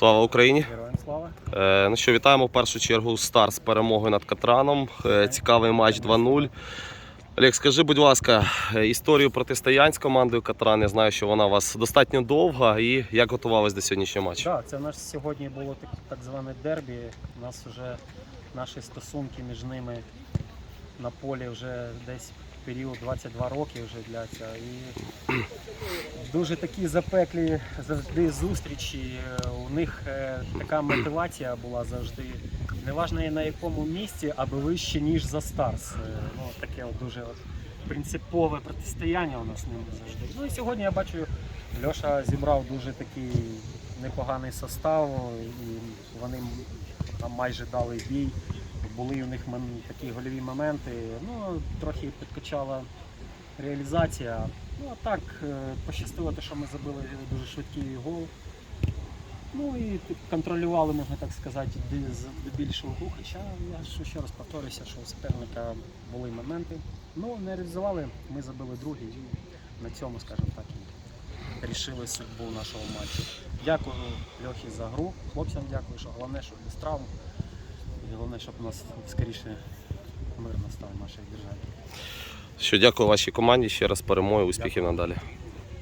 Слава Україні! Героям слава. Е, ну що, вітаємо в першу чергу Стар з перемогою над Катраном. Е, цікавий матч 2-0. Олег, скажи, будь ласка, е, історію протистоянь з командою Катран. Я знаю, що вона у вас достатньо довга. І як готувалась до сьогоднішнього матчу? Так, це наш сьогодні було так, так зване дербі. У нас вже наші стосунки між ними на полі вже десь період 22 роки вже дляться. І дуже такі запеклі завжди зустрічі. У них е, така мотивація була завжди. Неважно на якому місці, аби вище, ніж за Старс. Е, Ну, таке от дуже от принципове протистояння у нас ними завжди. Ну і сьогодні я бачу, Льоша зібрав дуже такий непоганий состав, і вони майже дали бій. Були у них такі гольові моменти. Ну, трохи підкачала реалізація. Ну а так, е, пощастило те, що ми забили дуже швидкий гол. Ну і контролювали, можна так сказати, здебільшого гру. Хоча я ще раз повторюся, що у суперника були моменти. Ну, не реалізували, ми забили другий і на цьому, скажімо так, рішили судьбу нашого матчу. Дякую Льохі за гру. Хлопцям дякую, що головне, щоб без травм. І головне, щоб у нас скоріше мир настав в нашій державі. Що дякую вашій команді. Ще раз перемоги, успіхів надалі.